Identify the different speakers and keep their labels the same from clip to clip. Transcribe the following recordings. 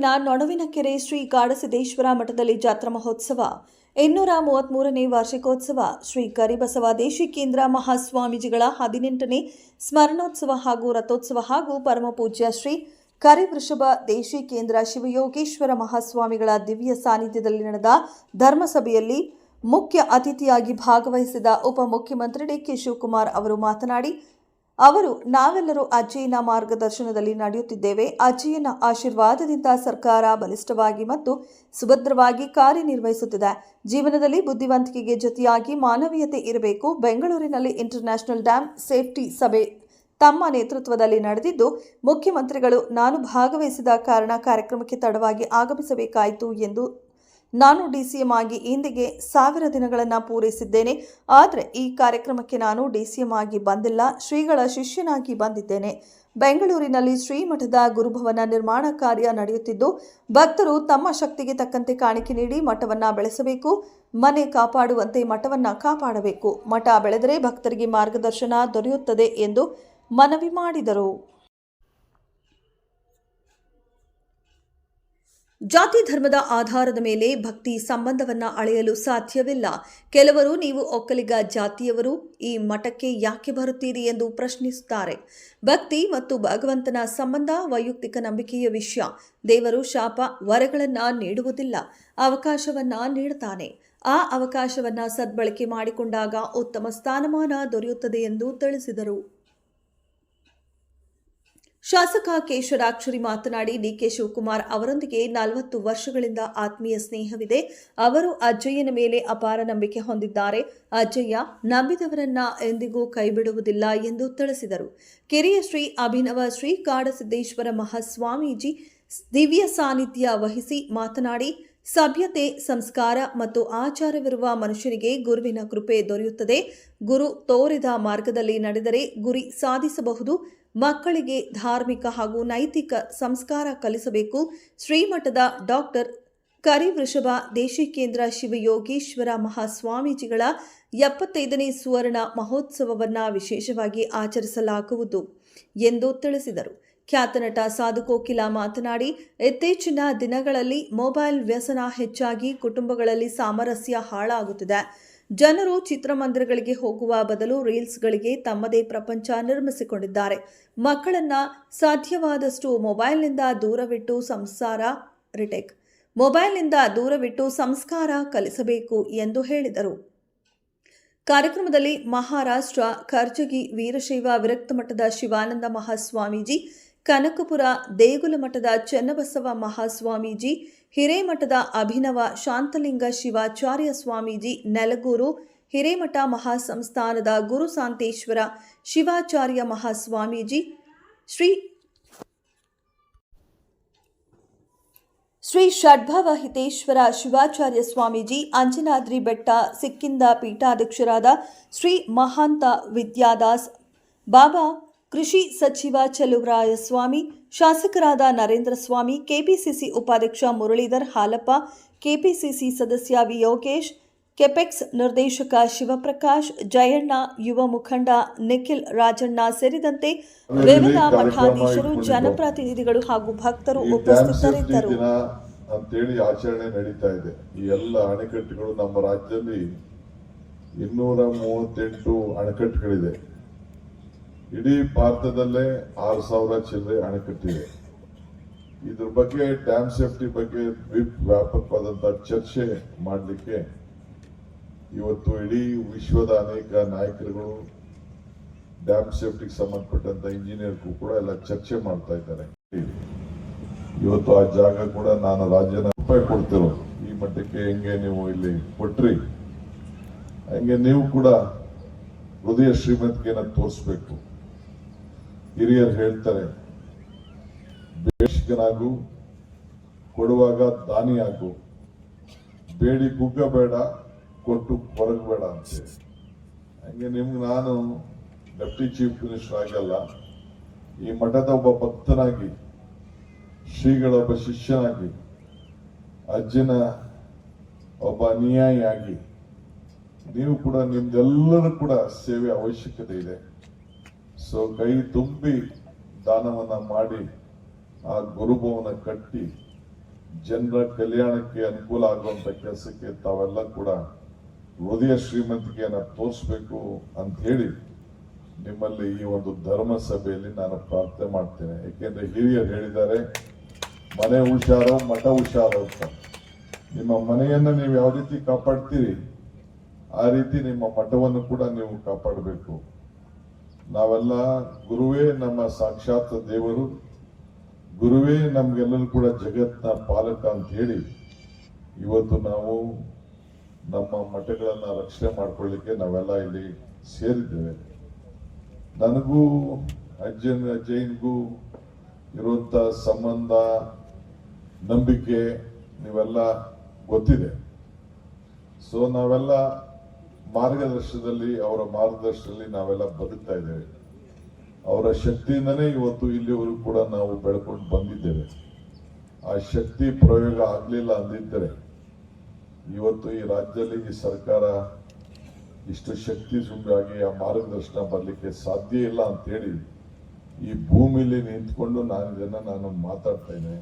Speaker 1: ತಾಲೂಕಿನ ನೊಣವಿನಕೆರೆ ಶ್ರೀ ಕಾಡಸಿದ್ದೇಶ್ವರ ಮಠದಲ್ಲಿ ಜಾತ್ರಾ ಮಹೋತ್ಸವ. ಇನ್ನೂರ ಮೂವತ್ಮೂರನೇ ವಾರ್ಷಿಕೋತ್ಸವ. ಶ್ರೀ ಕರಿಬಸವ ದೇಶಿಕೇಂದ್ರ ಮಹಾಸ್ವಾಮೀಜಿಗಳ ಹದಿನೆಂಟನೇ ಸ್ಮರಣೋತ್ಸವ ಹಾಗೂ ರಥೋತ್ಸವ ಹಾಗೂ ಪರಮಪೂಜ್ಯ ಶ್ರೀ ಕರಿವೃಷಭ ದೇಶಿಕೇಂದ್ರ ಶಿವಯೋಗೇಶ್ವರ ಮಹಾಸ್ವಾಮಿಗಳ ದಿವ್ಯ ಸಾನ್ನಿಧ್ಯದಲ್ಲಿ ನಡೆದ ಧರ್ಮಸಭೆಯಲ್ಲಿ ಮುಖ್ಯ ಅತಿಥಿಯಾಗಿ ಭಾಗವಹಿಸಿದ ಉಪಮುಖ್ಯಮಂತ್ರಿ ಡಿಕೆ ಶಿವಕುಮಾರ್ ಅವರು ಮಾತನಾಡಿ ಅವರು ನಾವೆಲ್ಲರೂ ಅಜ್ಜಿಯನ ಮಾರ್ಗದರ್ಶನದಲ್ಲಿ ನಡೆಯುತ್ತಿದ್ದೇವೆ. ಅಜ್ಜಿಯನ ಆಶೀರ್ವಾದದಿಂದ ಸರ್ಕಾರ ಬಲಿಷ್ಠವಾಗಿ ಮತ್ತು ಸುಭದ್ರವಾಗಿ ಕಾರ್ಯನಿರ್ವಹಿಸುತ್ತಿದೆ. ಜೀವನದಲ್ಲಿ ಬುದ್ಧಿವಂತಿಕೆಗೆ ಜೊತೆಯಾಗಿ ಮಾನವೀಯತೆ ಇರಬೇಕು. ಬೆಂಗಳೂರಿನಲ್ಲಿ ಇಂಟರ್ನ್ಯಾಷನಲ್ ಡ್ಯಾಮ್ ಸೇಫ್ಟಿ ಸಭೆ ತಮ್ಮ ನೇತೃತ್ವದಲ್ಲಿ ನಡೆದಿದ್ದು, ಮುಖ್ಯಮಂತ್ರಿಗಳು ನಾನು ಭಾಗವಹಿಸಿದ ಕಾರಣ ಕಾರ್ಯಕ್ರಮಕ್ಕೆ ತಡವಾಗಿ ಆಗಮಿಸಬೇಕಾಯಿತು ಎಂದು ನಾನು ಡಿ ಸಿ ಎಂ ಆಗಿ ಇಂದಿಗೆ ಸಾವಿರ ದಿನಗಳನ್ನು ಪೂರೈಸಿದ್ದೇನೆ. ಆದರೆ ಈ ಕಾರ್ಯಕ್ರಮಕ್ಕೆ ನಾನು ಡಿ ಸಿ ಎಂ ಆಗಿ ಬಂದಿಲ್ಲ. ಶ್ರೀಗಳ ಶಿಷ್ಯನಾಗಿ ಬಂದಿದ್ದೇನೆ. ಬೆಂಗಳೂರಿನಲ್ಲಿ ಶ್ರೀಮಠದ ಗುರುಭವನ ನಿರ್ಮಾಣ ಕಾರ್ಯ ನಡೆಯುತ್ತಿದ್ದು, ಭಕ್ತರು ತಮ್ಮ ಶಕ್ತಿಗೆ ತಕ್ಕಂತೆ ಕಾಣಿಕೆ ನೀಡಿ ಮಠವನ್ನು ಬೆಳೆಸಬೇಕು. ಮನೆ ಕಾಪಾಡುವಂತೆ ಮಠವನ್ನು ಕಾಪಾಡಬೇಕು. ಮಠ ಬೆಳೆದರೆ ಭಕ್ತರಿಗೆ ಮಾರ್ಗದರ್ಶನ ದೊರೆಯುತ್ತದೆ ಎಂದು ಮನವಿ ಮಾಡಿದರು. ಜಾತಿ ಧರ್ಮದ ಆಧಾರದ ಮೇಲೆ ಭಕ್ತಿ ಸಂಬಂಧವನ್ನ ಅಳೆಯಲು ಸಾಧ್ಯವಿಲ್ಲ. ಕೆಲವರು ನೀವು ಒಕ್ಕಲಿಗ ಜಾತಿಯವರು, ಈ ಮಠಕ್ಕೆ ಯಾಕೆ ಬರುತ್ತೀರಿ ಎಂದು ಪ್ರಶ್ನಿಸುತ್ತಾರೆ. ಭಕ್ತಿ ಮತ್ತು ಭಗವಂತನ ಸಂಬಂಧ ವೈಯಕ್ತಿಕ ನಂಬಿಕೆಯ ವಿಷಯ. ದೇವರು ಶಾಪ ವರಗಳನ್ನು ನೀಡುವುದಿಲ್ಲ, ಅವಕಾಶವನ್ನ ನೀಡುತ್ತಾನೆ ಆ ಅವಕಾಶವನ್ನ ಸದ್ಬಳಕೆ ಮಾಡಿಕೊಂಡಾಗ ಉತ್ತಮ ಸ್ಥಾನಮಾನ ದೊರೆಯುತ್ತದೆ ಎಂದು ತಿಳಿಸಿದರು. ಶಾಸಕ ಕೇಶರಾಕ್ಷರಿ ಮಾತನಾಡಿ ಡಿಕೆ ಶಿವಕುಮಾರ್ ಅವರೊಂದಿಗೆ ನಲವತ್ತು ವರ್ಷಗಳಿಂದ ಆತ್ಮೀಯ ಸ್ನೇಹವಿದೆ. ಅವರು ಅಜ್ಜಯ್ಯನ ಮೇಲೆ ಅಪಾರ ನಂಬಿಕೆ ಹೊಂದಿದ್ದಾರೆ. ಅಜ್ಜಯ್ಯ ನಂಬಿದವರನ್ನ ಎಂದಿಗೂ ಕೈಬಿಡುವುದಿಲ್ಲ ಎಂದು ತಿಳಿಸಿದರು. ಕಿರಿಯ ಶ್ರೀ ಅಭಿನವ ಶ್ರೀ ಕಾಡಸಿದ್ದೇಶ್ವರ ಮಹಾಸ್ವಾಮೀಜಿ ದಿವ್ಯ ಸಾನ್ನಿಧ್ಯ ವಹಿಸಿ ಮಾತನಾಡಿ, ಸಭ್ಯತೆ, ಸಂಸ್ಕಾರ ಮತ್ತು ಆಚಾರವಿರುವ ಮನುಷ್ಯನಿಗೆ ಗುರುವಿನ ಕೃಪೆ ದೊರೆಯುತ್ತದೆ. ಗುರು ತೋರಿದ ಮಾರ್ಗದಲ್ಲಿ ನಡೆದರೆ ಗುರಿ ಸಾಧಿಸಬಹುದು. ಮಕ್ಕಳಿಗೆ ಧಾರ್ಮಿಕ ಹಾಗೂ ನೈತಿಕ ಸಂಸ್ಕಾರ ಕಲಿಸಬೇಕು. ಶ್ರೀಮಠದ ಡಾಕ್ಟರ್ ಕರಿವೃಷಭ ದೇಶಿಕೇಂದ್ರ ಶಿವಯೋಗೀಶ್ವರ ಮಹಾಸ್ವಾಮೀಜಿಗಳ ಎಪ್ಪತ್ತೈದನೇ ಸುವರ್ಣ ಮಹೋತ್ಸವವನ್ನು ವಿಶೇಷವಾಗಿ ಆಚರಿಸಲಾಗುವುದು ಎಂದು ತಿಳಿಸಿದರು. ಖ್ಯಾತ ನಟ ಸಾಧು ಕೋಕಿಲ ಮಾತನಾಡಿ ಇತ್ತೀಚಿನ ದಿನಗಳಲ್ಲಿ ಮೊಬೈಲ್ ವ್ಯಸನ ಹೆಚ್ಚಾಗಿ ಕುಟುಂಬಗಳಲ್ಲಿ ಸಾಮರಸ್ಯ ಹಾಳಾಗುತ್ತಿದೆ. ಜನರು ಚಿತ್ರಮಂದಿರಗಳಿಗೆ ಹೋಗುವ ಬದಲು ರೀಲ್ಸ್ಗಳಿಗೆ ತಮ್ಮದೇ ಪ್ರಪಂಚ ನಿರ್ಮಿಸಿಕೊಂಡಿದ್ದಾರೆ. ಮಕ್ಕಳನ್ನ ಸಾಧ್ಯವಾದಷ್ಟು ಮೊಬೈಲ್ನಿಂದ ದೂರವಿಟ್ಟು ಸಂಸಾರ, ರಿಟೇಕ್, ಮೊಬೈಲ್ನಿಂದ ದೂರವಿಟ್ಟು ಸಂಸ್ಕಾರ ಕಲಿಸಬೇಕು ಎಂದು ಹೇಳಿದರು. ಕಾರ್ಯಕ್ರಮದಲ್ಲಿ ಮಹಾರಾಷ್ಟ್ರ ಕರ್ಜಗಿ ವೀರಶೈವ ವಿರಕ್ತ ಮಠದ ಶಿವಾನಂದ ಮಹಾಸ್ವಾಮೀಜಿ, ಕನಕಪುರ ದೇಗುಲ ಮಠದ ಚನ್ನಬಸವ ಮಹಾಸ್ವಾಮೀಜಿ ಹಿರೇಮಠದ ಅಭಿನವ ಶಾಂತಲಿಂಗ ಶಿವಾಚಾರ್ಯ ಸ್ವಾಮೀಜಿ ನೆಲಗೂರು ಹಿರೇಮಠ ಮಹಾಸಂಸ್ಥಾನದ ಗುರು ಸಾಂತೇಶ್ವರ ಶಿವಾಚಾರ್ಯ ಮಹಾಸ್ವಾಮೀಜಿ ಶ್ರೀ ಶ್ರೀ ಷಡ್ಭವ ಹಿತೇಶ್ವರ ಶಿವಾಚಾರ್ಯ ಸ್ವಾಮೀಜಿ, ಅಂಜನಾದ್ರಿ ಬೆಟ್ಟ ಸಿಕ್ಕಿಂದ ಪೀಠಾಧ್ಯಕ್ಷರಾದ ಶ್ರೀ ಮಹಾಂತ ವಿದ್ಯಾದಾಸ್, ಬಾಬಾ ಕೃಷಿ ಸಚಿವ ಚಲುವರಾಯ ಸ್ವಾಮಿ ಶಾಸಕರಾದ ನರೇಂದ್ರ ಸ್ವಾಮಿ ಕೆಪಿಸಿಸಿ ಉಪಾಧ್ಯಕ್ಷ ಮುರಳೀಧರ್ ಹಾಲಪ್ಪ ಕೆಪಿಸಿಸಿ ಸದಸ್ಯ ವಿ. ಯೋಗೇಶ್ ಕೆಪೆಕ್ಸ್ ನಿರ್ದೇಶಕ ಶಿವಪ್ರಕಾಶ್ ಜಯಣ್ಣ ಯುವ ಮುಖಂಡ ನಿಖಿಲ್ ರಾಜಣ್ಣ ಸೇರಿದಂತೆ ವಿವಿಧ ಮಠಾಧೀಶರು ಜನಪ್ರತಿನಿಧಿಗಳು ಹಾಗೂ ಭಕ್ತರು ಉಪಸ್ಥಿತರಿದ್ದರು.
Speaker 2: ಅಂತೇಳಿ ಆಚರಣೆ ನಡೀತಾ ಇದೆ. ಈ ಎಲ್ಲ ಅಣೆಕಟ್ಟುಗಳು ನಮ್ಮ ರಾಜ್ಯದಲ್ಲಿ ಇನ್ನೂರ ಮೂವತ್ತೆಂಟು ಅಣೆಕಟ್ಟುಗಳಿದೆ. ಇಡೀ ಭಾರತದಲ್ಲೇ ಆರು ಸಾವಿರ ಚಿಲ್ಲರೆ ಅಣೆಕಟ್ಟಿದೆ ಇದ್ರ ಬಗ್ಗೆ ಡ್ಯಾಮ್ ಸೇಫ್ಟಿ ಬಗ್ಗೆ ವಿಪ್ ವ್ಯಾಪಕವಾದಂತಹ ಚರ್ಚೆ ಮಾಡಲಿಕ್ಕೆ ಇವತ್ತು ಇಡೀ ವಿಶ್ವದ ಅನೇಕ ನಾಯಕರುಗಳು ಡ್ಯಾಮ್ ಸೇಫ್ಟಿಗೆ ಸಂಬಂಧಪಟ್ಟಂತ ಇಂಜಿನಿಯರ್ಗೂ ಕೂಡ ಎಲ್ಲ ಚರ್ಚೆ ಮಾಡ್ತಾ ಇದ್ದಾರೆ. ಇವತ್ತು ಆ ಜಾಗ ಕೂಡ ನಾನು ರಾಜ್ಯನ ರೂಪಾಯಿ ಕೊಡ್ತಿರೋ ಈ ಮಟ್ಟಕ್ಕೆ ಹೆಂಗೆ ನೀವು ಇಲ್ಲಿ ಕೊಟ್ರಿ? ಹಂಗೆ ನೀವು ಕೂಡ ಹೃದಯ ಶ್ರೀಮಂತಿಕೆಯನ್ನು ತೋರಿಸ್ಬೇಕು. ಹಿರಿಯರು ಹೇಳ್ತಾರೆ ಬೇಷಕನಾಗು ಕೊಡುವಾಗ ದಾನಿಯಾಗು, ಬೇಡಿ ಕುಗ್ಗಬೇಡ, ಕೊಟ್ಟು ಕೊರಗಬೇಡ ಅಂತೇಳಿ. ಹಂಗೆ ನಿಮ್ಗೆ ನಾನು ಡೆಪ್ಟಿ ಚೀಫ್ ಮಿನಿಸ್ಟರ್ ಆಗಲ್ಲ, ಈ ಮಠದ ಒಬ್ಬ ಭಕ್ತನಾಗಿ, ಶ್ರೀಗಳ ಒಬ್ಬ ಶಿಷ್ಯನಾಗಿ, ಅಜ್ಜನ ಒಬ್ಬ ಅನುಯಾಯಿಯಾಗಿ, ನೀವು ಕೂಡ ನಿಮ್ದೆಲ್ಲರೂ ಕೂಡ ಸೇವೆ ಅವಶ್ಯಕತೆ ಇದೆ. ಸೊ ಕೈ ತುಂಬಿ ದಾನವನ್ನ ಮಾಡಿ ಆ ಗುರುಭವನ ಕಟ್ಟಿ ಜನರ ಕಲ್ಯಾಣಕ್ಕೆ ಅನುಕೂಲ ಆಗುವಂತ ಕೆಲಸಕ್ಕೆ ತಾವೆಲ್ಲ ಕೂಡ ಹೃದಯ ಶ್ರೀಮಂತಿಕೆಯನ್ನ ತೋರಿಸ್ಬೇಕು ಅಂತ ಹೇಳಿ ನಿಮ್ಮಲ್ಲಿ ಈ ಒಂದು ಧರ್ಮ ಸಭೆಯಲ್ಲಿ ನಾನು ಪ್ರಾರ್ಥನೆ ಮಾಡ್ತೇನೆ. ಯಾಕೆಂದ್ರೆ ಹಿರಿಯರು ಹೇಳಿದ್ದಾರೆ, ಮನೆ ಹುಷಾರೋ, ಮಠ ಹುಷಾರೋ ಅಂತ. ನಿಮ್ಮ ಮನೆಯನ್ನ ನೀವು ಯಾವ ರೀತಿ ಕಾಪಾಡ್ತೀರಿ, ಆ ರೀತಿ ನಿಮ್ಮ ಮಠವನ್ನು ಕೂಡ ನೀವು ಕಾಪಾಡಬೇಕು. ನಾವೆಲ್ಲ ಗುರುವೇ ನಮ್ಮ ಸಾಕ್ಷಾತ್ ದೇವರು. ಗುರುವೇ ನಮಗೆಲ್ಲರೂ ಕೂಡ ಜಗತ್ತಿನ ಪಾಲಕ ಅಂತ ಹೇಳಿ ಇವತ್ತು ನಾವು ನಮ್ಮ ಮಠಗಳನ್ನು ರಕ್ಷಣೆ ಮಾಡ್ಕೊಳ್ಳಿಕ್ಕೆ ನಾವೆಲ್ಲ ಇಲ್ಲಿ ಸೇರಿದ್ದೇವೆ. ನನಗೂ ಅಜ್ಜನ ಅಜ್ಜಯ್ಯನಿಗೂ ಇರುವಂಥ ಸಂಬಂಧ, ನಂಬಿಕೆ ನೀವೆಲ್ಲ ಗೊತ್ತಿದೆ. ಸೊ ನಾವೆಲ್ಲ ಮಾರ್ಗದರ್ಶನದಲ್ಲಿ, ಅವರ ಮಾರ್ಗದರ್ಶನದಲ್ಲಿ ನಾವೆಲ್ಲ ಬದುಕ್ತಾ ಇದ್ದೇವೆ. ಅವರ ಶಕ್ತಿಯಿಂದನೇ ಇವತ್ತು ಇಲ್ಲಿವರೆಗೂ ಕೂಡ ನಾವು ಬೆಳ್ಕೊಂಡು ಬಂದಿದ್ದೇವೆ. ಆ ಶಕ್ತಿ ಪ್ರಯೋಗ ಆಗಲಿಲ್ಲ ಅಂದಿದ್ದರೆ, ಇವತ್ತು ಈ ರಾಜ್ಯದಲ್ಲಿ ಈ ಸರ್ಕಾರ ಇಷ್ಟು ಶಕ್ತಿ ಸುಂಬಾಗಿ ಆ ಮಾರ್ಗದರ್ಶನ ಬರಲಿಕ್ಕೆ ಸಾಧ್ಯ ಇಲ್ಲ ಅಂತ ಹೇಳಿ, ಈ ಭೂಮಿಲಿ ನಿಂತ್ಕೊಂಡು ನಾನು ಇದನ್ನು ನಾನು ಮಾತಾಡ್ತೇನೆ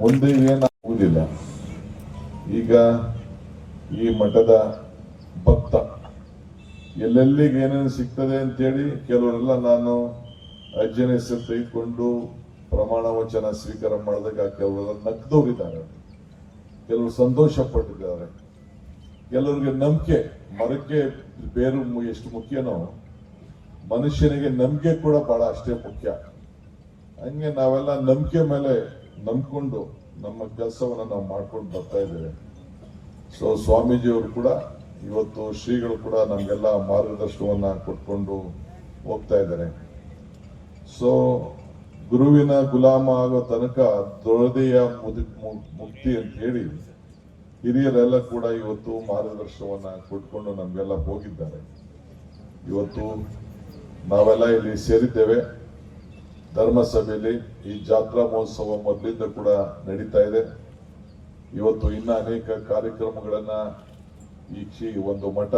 Speaker 2: ಮುಂದೆ ಏನಾಗುವುದಿಲ್ಲ. ಈಗ ಈ ಮಠದ ಭಕ್ತ. ಎಲ್ಲೆಲ್ಲಿಗೆ ಏನೇನು ಸಿಗ್ತದೆ ಅಂತೇಳಿ ಕೆಲವರೆಲ್ಲ ನಾನು ಅಜ್ಜನ ಹೆಸರು ತೆಗೆದುಕೊಂಡು ಪ್ರಮಾಣ ವಚನ ಸ್ವೀಕಾರ ಮಾಡಿದಾಗ ಕೆಲವರೆಲ್ಲ ನಗ್ದೋಗಿದ್ದಾರೆ. ಕೆಲವರು ಸಂತೋಷ ಪಟ್ಟಿದ್ದಾರೆ ಕೆಲವರಿಗೆ ನಂಬಿಕೆ, ಮರಕ್ಕೆ ಬೇರು ಎಷ್ಟು ಮುಖ್ಯನೋ, ಮನುಷ್ಯನಿಗೆ ನಂಬಿಕೆ ಕೂಡ ಬಹಳ ಅಷ್ಟೇ ಮುಖ್ಯ. ಹಂಗೆ ನಾವೆಲ್ಲ ನಂಬಿಕೆ ಮೇಲೆ ನಂಬ್ಕೊಂಡು ನಮ್ಮ ಕೆಲಸವನ್ನು ನಾವು ಮಾಡ್ಕೊಂಡು ಬರ್ತಾ ಇದ್ದೇವೆ. ಸೊ ಸ್ವಾಮೀಜಿಯವರು ಕೂಡ ಇವತ್ತು ಶ್ರೀಗಳು ಕೂಡ ನಮಗೆಲ್ಲ ಮಾರ್ಗದರ್ಶನವನ್ನ ಕೊಟ್ಕೊಂಡು ಹೋಗ್ತಾ ಇದ್ದಾರೆ. ಸೊ ಗುರುವಿನ ಗುಲಾಮ ಆಗೋ ತನಕ ದೊರದೆಯ ಮುಕ್ತಿ ಅಂತ ಹೇಳಿ ಹಿರಿಯರೆಲ್ಲ ಕೂಡ ಇವತ್ತು ಮಾರ್ಗದರ್ಶನವನ್ನ ಕೊಟ್ಕೊಂಡು ನಮಗೆಲ್ಲ ಹೋಗಿದ್ದಾರೆ. ಇವತ್ತು ನಾವೆಲ್ಲ ಇಲ್ಲಿ ಸೇರಿದ್ದೇವೆ. ಧರ್ಮಸಭೆಯಲ್ಲಿ ಈ ಜಾತ್ರಾ ಮಹೋತ್ಸವ ಮೊದಲಿಂದ ಕೂಡ ನಡೀತಾ ಇದೆ. ಇವತ್ತು ಇನ್ನ ಅನೇಕ ಕಾರ್ಯಕ್ರಮಗಳನ್ನ ಈ ಕ್ಷಿ ಒಂದು ಮಠ,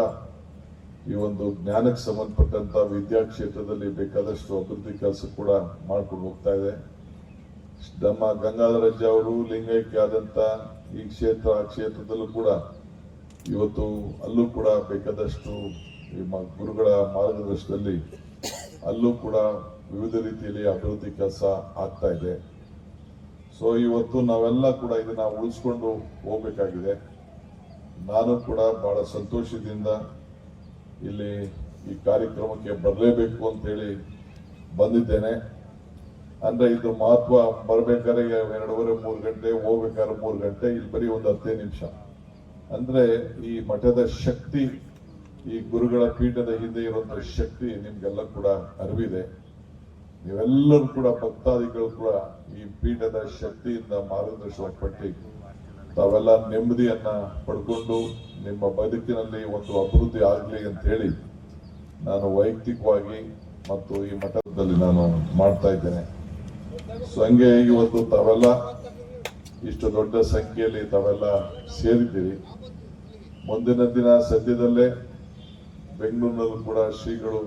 Speaker 2: ಈ ಒಂದು ಜ್ಞಾನಕ್ಕೆ ಸಂಬಂಧಪಟ್ಟಂತ ವಿದ್ಯಾ ಕ್ಷೇತ್ರದಲ್ಲಿ ಬೇಕಾದಷ್ಟು ಅಭಿವೃದ್ಧಿ ಕೆಲಸ ಕೂಡ ಮಾಡ್ಕೊಂಡು ಹೋಗ್ತಾ ಇದೆ. ನಮ್ಮ ಗಂಗಾಧರಜ್ಜ ಅವರು, ಲಿಂಗೈಕ್ಯ ಆದಂತ ಈ ಕ್ಷೇತ್ರ, ಆ ಕ್ಷೇತ್ರದಲ್ಲೂ ಕೂಡ ಇವತ್ತು ಅಲ್ಲೂ ಕೂಡ ಬೇಕಾದಷ್ಟು ಗುರುಗಳ ಮಾರ್ಗದರ್ಶನದಲ್ಲಿ ಅಲ್ಲೂ ಕೂಡ ವಿವಿಧ ರೀತಿಯಲ್ಲಿ ಅಭಿವೃದ್ಧಿ ಕೆಲಸ ಆಗ್ತಾ ಇದೆ. ಸೊ ಇವತ್ತು ನಾವೆಲ್ಲ ಕೂಡ ಇದನ್ನ ಉಳಿಸ್ಕೊಂಡು ಹೋಗ್ಬೇಕಾಗಿದೆ. ನಾನು ಕೂಡ ಬಹಳ ಸಂತೋಷದಿಂದ ಇಲ್ಲಿ ಈ ಕಾರ್ಯಕ್ರಮಕ್ಕೆ ಬರಲೇಬೇಕು ಅಂತೇಳಿ ಬಂದಿದ್ದೇನೆ. ಅಂದ್ರೆ ಇದು ಮಹತ್ವ ಬರಬೇಕಾದ್ರೆ ಎರಡೂವರೆ, ಮೂರು ಗಂಟೆ, ಹೋಗ್ಬೇಕಾದ್ರೆ ಮೂರು ಗಂಟೆ, ಇಲ್ಲಿ ಬರೀ ಒಂದು ಹತ್ತೇ ನಿಮಿಷ. ಅಂದ್ರೆ ಈ ಮಠದ ಶಕ್ತಿ, ಈ ಗುರುಗಳ ಪೀಠದ ಹಿಂದೆ ಇರುವಂತಹ ಶಕ್ತಿ ನಿಮ್ಗೆಲ್ಲ ಕೂಡ ಅರಿವಿದೆ. ನೀವೆಲ್ಲರೂ ಕೂಡ ಭಕ್ತಾದಿಗಳು ಕೂಡ ಈ ಪೀಠದ ಶಕ್ತಿಯಿಂದ ಮಾರ್ಗದರ್ಶನ ಪಟ್ಟಿ ತಾವೆಲ್ಲ ನೆಮ್ಮದಿಯನ್ನ ಪಡ್ಕೊಂಡು ನಿಮ್ಮ ಬದುಕಿನಲ್ಲಿ ಒಂದು ಅಭಿವೃದ್ಧಿ ಆಗಲಿ ಅಂತ ಹೇಳಿ ನಾನು ವೈಯಕ್ತಿಕವಾಗಿ ಮತ್ತು ಈ ಮಠದಲ್ಲಿ ನಾನು ಮಾಡ್ತಾ ಇದ್ದೇನೆ. ಸೊ ಇವತ್ತು ತಾವೆಲ್ಲ ಇಷ್ಟು ದೊಡ್ಡ ಸಂಖ್ಯೆಯಲ್ಲಿ ತಾವೆಲ್ಲ ಸೇರಿದ್ದೀರಿ. ಮುಂದಿನ ದಿನ ಸದ್ಯದಲ್ಲೇ ಬೆಂಗಳೂರಿನಲ್ಲೂ ಕೂಡ ಶ್ರೀಗಳು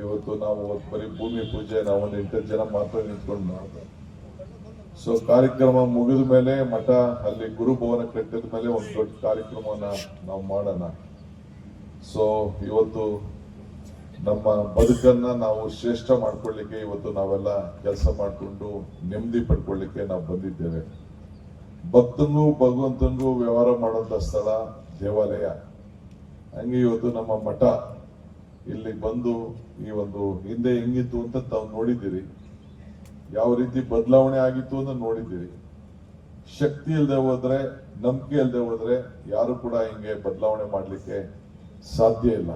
Speaker 2: ಇವತ್ತು ನಾವು ಬರೀ ಭೂಮಿ ಪೂಜೆ, ನಾವು ಒಂದು ಎಂಟು ಜನ ಮಾತ್ರ ನಿಂತ್ಕೊಂಡು ಮಾಡ್ತೇವೆ ಸೊ ಕಾರ್ಯಕ್ರಮ ಮುಗಿದ ಮೇಲೆ ಮಠ, ಅಲ್ಲಿ ಗುರುಭವನ ಕಟ್ಟಿದ ಮೇಲೆ ಒಂದು ದೊಡ್ಡ ಕಾರ್ಯಕ್ರಮವನ್ನ ನಾವು ಮಾಡೋಣ. ಸೊ ಇವತ್ತು ನಮ್ಮ ಬದುಕನ್ನ ನಾವು ಶ್ರೇಷ್ಠ ಮಾಡ್ಕೊಳ್ಳಿಕ್ಕೆ ಇವತ್ತು ನಾವೆಲ್ಲ ಕೆಲಸ ಮಾಡಿಕೊಂಡು ನೆಮ್ಮದಿ ಪಡ್ಕೊಳ್ಳಿಕ್ಕೆ ನಾವು ಬಂದಿದ್ದೇವೆ. ಭಕ್ತನಿಗೂ ಭಗವಂತನಿಗೂ ವ್ಯವಹಾರ ಮಾಡುವಂತ ಸ್ಥಳ ದೇವಾಲಯ. ಹಂಗೆ ಇವತ್ತು ನಮ್ಮ ಮಠ ಇಲ್ಲಿ ಬಂದು ಈ ಒಂದು ಹಿಂದೆ ಹೆಂಗಿತ್ತು ಅಂತ ತಾವು ನೋಡಿದ್ದೀರಿ. ಯಾವ ರೀತಿ ಬದಲಾವಣೆ ಆಗಿತ್ತು ಅಂತ ನೋಡಿದ್ದೀರಿ. ಶಕ್ತಿ ಇಲ್ಲದೆ ಹೋದ್ರೆ, ನಂಬಿಕೆ ಇಲ್ಲದೆ ಹೋದ್ರೆ ಯಾರು ಕೂಡ ಹಿಂಗೆ ಬದಲಾವಣೆ ಮಾಡಲಿಕ್ಕೆ ಸಾಧ್ಯ ಇಲ್ಲ.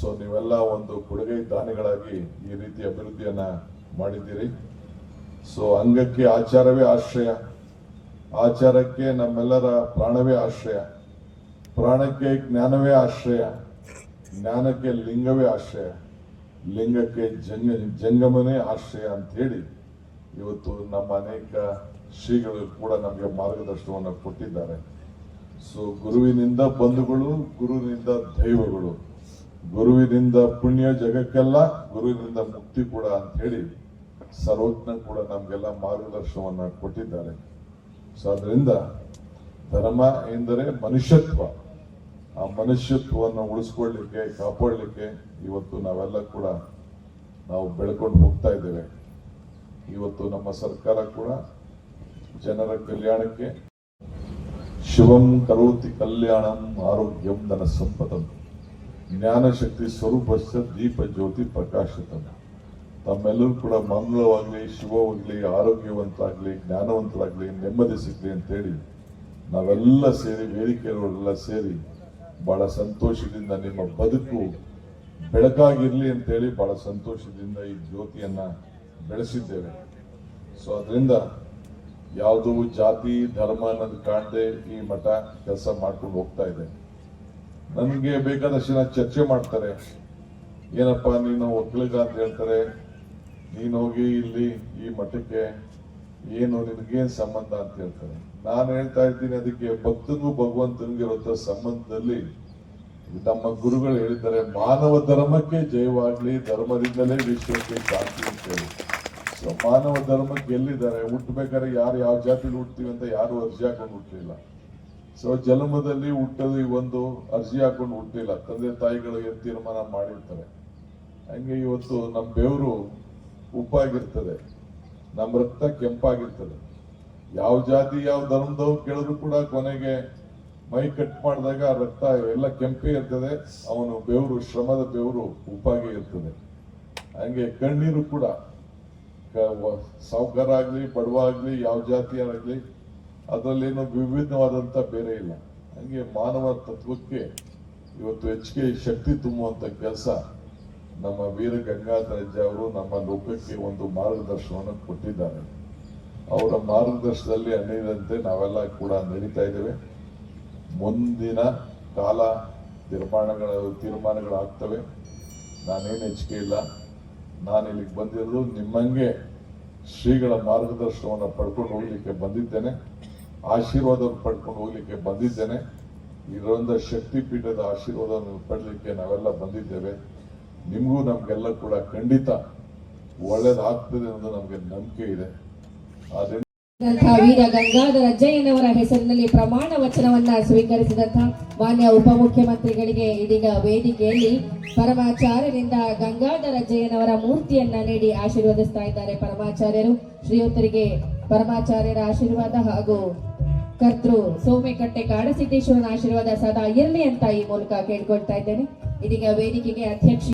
Speaker 2: ಸೊ ನೀವೆಲ್ಲ ಒಂದು ಕೊಡುಗೆ ದಾನಿಗಳಾಗಿ ಈ ರೀತಿ ಅಭಿವೃದ್ಧಿಯನ್ನ ಮಾಡಿದ್ದೀರಿ. ಸೊ ಅಂಗಕ್ಕೆ ಆಚಾರವೇ ಆಶ್ರಯ. ಆಚಾರಕ್ಕೆ ನಮ್ಮೆಲ್ಲರ ಪ್ರಾಣವೇ ಆಶ್ರಯ. ಪ್ರಾಣಕ್ಕೆ ಜ್ಞಾನವೇ ಆಶ್ರಯ. ಜ್ಞಾನಕ್ಕೆ ಲಿಂಗವೇ ಆಶ್ರಯ. ಲಿಂಗಕ್ಕೆ ಜಂಗ ಜಂಗಮನೇ ಆಶ್ರಯ ಅಂತ ಹೇಳಿ ಇವತ್ತು ನಮ್ಮ ಅನೇಕ ಶ್ರೀಗಳು ಕೂಡ ನಮಗೆ ಮಾರ್ಗದರ್ಶನವನ್ನು ಕೊಟ್ಟಿದ್ದಾರೆ. ಸೊ ಗುರುವಿನಿಂದ ಬಂಧುಗಳು, ಗುರುವಿನಿಂದ ದೈವಗಳು. ಗುರುವಿನಿಂದ ಪುಣ್ಯ ಜಗಕ್ಕೆಲ್ಲ, ಗುರುವಿನಿಂದ ಮುಕ್ತಿ ಕೂಡ ಅಂತ ಹೇಳಿ ಸರ್ವಜ್ಞ ಕೂಡ ನಮಗೆಲ್ಲ ಮಾರ್ಗದರ್ಶನವನ್ನು ಕೊಟ್ಟಿದ್ದಾರೆ. ಸೊ ಅದರಿಂದ ಧರ್ಮ ಎಂದರೆ ಮನುಷ್ಯತ್ವ. ಆ ಮನುಷ್ಯತ್ವವನ್ನು ಉಳಿಸ್ಕೊಳ್ಳಿಕ್ಕೆ, ಕಾಪಾಡಲಿಕ್ಕೆ ಇವತ್ತು ನಾವೆಲ್ಲ ಕೂಡ ನಾವು ಬೆಳ್ಕೊಂಡು ಹೋಗ್ತಾ ಇದ್ದೇವೆ. ಇವತ್ತು ನಮ್ಮ ಸರ್ಕಾರ ಕೂಡ ಜನರ ಕಲ್ಯಾಣಕ್ಕೆ ಶಿವಂ ಕರೋತಿ ಕಲ್ಯಾಣಂ ಆರೋಗ್ಯಂ ಧನ ಸಂಪದಂ ಜ್ಞಾನಶಕ್ತಿ ಸ್ವರೂಪಸ್ಥ ದೀಪ ಜ್ಯೋತಿ ಪ್ರಕಾಶಿತಂ. ತಮ್ಮೆಲ್ಲರೂ ಕೂಡ ಮಂಗಳವಾಗಲಿ, ಶಿವವಾಗ್ಲಿ, ಆರೋಗ್ಯವಂತರಾಗ್ಲಿ, ಜ್ಞಾನವಂತರಾಗ್ಲಿ, ನೆಮ್ಮದಿ ಸಿಗಲಿ ಅಂತೇಳಿ ನಾವೆಲ್ಲ ಸೇರಿ, ವೇದಿಕೆಯವರೆಲ್ಲ ಸೇರಿ ಬಹಳ ಸಂತೋಷದಿಂದ ನಿಮ್ಮ ಬದುಕು ಬೆಳಕಾಗಿರ್ಲಿ ಅಂತೇಳಿ ಬಹಳ ಸಂತೋಷದಿಂದ ಈ ಜ್ಯೋತಿಯನ್ನ ಬೆಳೆಸಿದ್ದೇವೆ. ಸೊ ಅದರಿಂದ ಯಾವುದು ಜಾತಿ, ಧರ್ಮ ಅನ್ನೋದು ಕಾಣದೆ ಈ ಮಠ ಕೆಲಸ ಮಾಡ್ಕೊಂಡು ಹೋಗ್ತಾ ಇದೆ. ನನಗೆ ಬೇಕಾದಷ್ಟು ಜನ ಚರ್ಚೆ ಮಾಡ್ತಾರೆ. ಏನಪ್ಪ, ನೀನು ಒಕ್ಕಲಿಗ ಅಂತ ಹೇಳ್ತಾರೆ. ನೀನು ಹೋಗಿ ಇಲ್ಲಿ ಈ ಮಠಕ್ಕೆ ಏನು, ನಿನಗೇನು ಸಂಬಂಧ ಅಂತ ಹೇಳ್ತಾರೆ. ನಾನು ಹೇಳ್ತಾ ಇದ್ದೀನಿ ಅದಕ್ಕೆ ಭಕ್ತನಿಗೂ ಭಗವಂತನಿಗೆ ಇರೋ ಸಂಬಂಧದಲ್ಲಿ ನಮ್ಮ ಗುರುಗಳು ಹೇಳಿದ್ದಾರೆ, ಮಾನವ ಧರ್ಮಕ್ಕೆ ಜಯವಾಗ್ಲಿ, ಧರ್ಮದಿಂದಲೇ ವಿಶ್ವಕ್ಕೆ ಶಾಂತಿ ಅಂತ ಹೇಳಿ ಸೊ, ಮಾನವ ಧರ್ಮಕ್ಕೆ ಎಲ್ಲಿದ್ದಾರೆ? ಹುಟ್ಟಬೇಕಾದ್ರೆ ಯಾರು ಯಾವ ಜಾತಿಲಿ ಹುಟ್ತೀವಿ ಅಂತ ಯಾರು ಅರ್ಜಿ ಹಾಕೊಂಡು ಹುಟ್ಟಲಿಲ್ಲ ಸೊ, ಜನ್ಮದಲ್ಲಿ ಹುಟ್ಟೋದು ಈ ಒಂದು ಅರ್ಜಿ ಹಾಕೊಂಡು ಹುಟ್ಟಿಲ್ಲ. ತಂದೆ ತಾಯಿಗಳು ಏನ್ ತೀರ್ಮಾನ ಮಾಡಿರ್ತಾರೆ? ಹಂಗೆ ಇವತ್ತು ನಮ್ಮ ಬೆವರು ಉಪ್ಪಾಗಿರ್ತದೆ. ನಮ್ಮ ರಕ್ತ ಕೆಂಪಾಗಿರ್ತದೆ. ಯಾವ ಜಾತಿ, ಯಾವ ಧರ್ಮದವ್ರು ಕೇಳಿದ್ರು ಕೂಡ ಕೊನೆಗೆ ಮೈ ಕಟ್ ಮಾಡಿದಾಗ ರಕ್ತ ಎಲ್ಲ ಕೆಂಪೇ ಇರ್ತದೆ. ಅವನು ಬೆವರು, ಶ್ರಮದ ಬೆವರು ಉಪ್ಪಾಗಿ ಇರ್ತದೆ. ಹಂಗೆ ಕಣ್ಣೀರು ಕೂಡ ಸಾವ್ಕಾರ ಆಗ್ಲಿ ಬಡವ ಆಗ್ಲಿ ಯಾವ ಜಾತಿಯಾಗಲಿ, ಅದರಲ್ಲೇನು ವಿಭಿನ್ನವಾದಂತ ಬೇರೆ ಇಲ್ಲ. ಹಂಗೆ ಮಾನವ ತತ್ವಕ್ಕೆ ಇವತ್ತು ಹೆಚ್ಚಿಗೆ ಶಕ್ತಿ ತುಂಬುವಂತ ಕೆಲಸ ನಮ್ಮ ವೀರ ಗಂಗಾಧರಜ್ಜ ಅವರು ನಮ್ಮ ಲೋಕಕ್ಕೆ ಒಂದು ಮಾರ್ಗದರ್ಶನವನ್ನು ಕೊಟ್ಟಿದ್ದಾರೆ. ಅವರ ಮಾರ್ಗದರ್ಶನದಲ್ಲಿ ಅನೇಕಂತೆ ನಾವೆಲ್ಲ ಕೂಡ ನಡೀತಾ ಇದ್ದೇವೆ. ಮುಂದಿನ ಕಾಲ ತೀರ್ಮಾನಗಳ ತೀರ್ಮಾನಗಳಾಗ್ತವೆ. ನಾನೇನು ಹೆಚ್ಚಿಗೆ ಇಲ್ಲ. ನಾನು ಇಲ್ಲಿಗೆ ಬಂದಿರೋದು ನಿಮ್ಮಂಗೆ ಶ್ರೀಗಳ ಮಾರ್ಗದರ್ಶನವನ್ನು ಪಡ್ಕೊಂಡು ಹೋಗ್ಲಿಕ್ಕೆ ಬಂದಿದ್ದೇನೆ. ಆಶೀರ್ವಾದವನ್ನು ಪಡ್ಕೊಂಡು ಹೋಗ್ಲಿಕ್ಕೆ ಬಂದಿದ್ದೇನೆ. ಇದರಿಂದ ಶಕ್ತಿ ಪೀಠದ ಆಶೀರ್ವಾದವನ್ನು ಪಡಲಿಕ್ಕೆ ನಾವೆಲ್ಲ ಬಂದಿದ್ದೇವೆ. ನಿಮಗೂ ನಮಗೆಲ್ಲ ಕೂಡ ಖಂಡಿತ ಒಳ್ಳೇದಾಗ್ತದೆ ಅನ್ನೋದು ನಮಗೆ ನಂಬಿಕೆ ಇದೆ.
Speaker 3: ವೀರ ಗಂಗಾಧರ ಜೈನವರ ಹೆಸರಿನಲ್ಲಿ ಪ್ರಮಾಣ ವಚನವನ್ನ ಸ್ವೀಕರಿಸಿದಂತಹ ಮಾನ್ಯ ಉಪಮುಖ್ಯಮಂತ್ರಿಗಳಿಗೆ ಇದೀಗ ವೇದಿಕೆಯಲ್ಲಿ ಪರಮಾಚಾರ್ಯರಿಂದ ಗಂಗಾಧರ ಜೈನವರ ಮೂರ್ತಿಯನ್ನ ನೀಡಿ ಆಶೀರ್ವದಿಸ್ತಾ ಇದ್ದಾರೆ ಪರಮಾಚಾರ್ಯರು. ಶ್ರೀಯುತರಿಗೆ ಪರಮಾಚಾರ್ಯರ ಆಶೀರ್ವಾದ ಹಾಗೂ ಕರ್ತೃ ಸೋಮೆಕಟ್ಟೆ ಕಾಡಸಿದ್ದೇಶ್ವರನ ಆಶೀರ್ವಾದ ಸದಾ ಇರಲಿ ಅಂತ ಈ ಮೂಲಕ ಕೇಳ್ಕೊಳ್ತಾ ಇದ್ದೇನೆ. ಇದೀಗ ವೇದಿಕೆಗೆ ಅಧ್ಯಕ್ಷ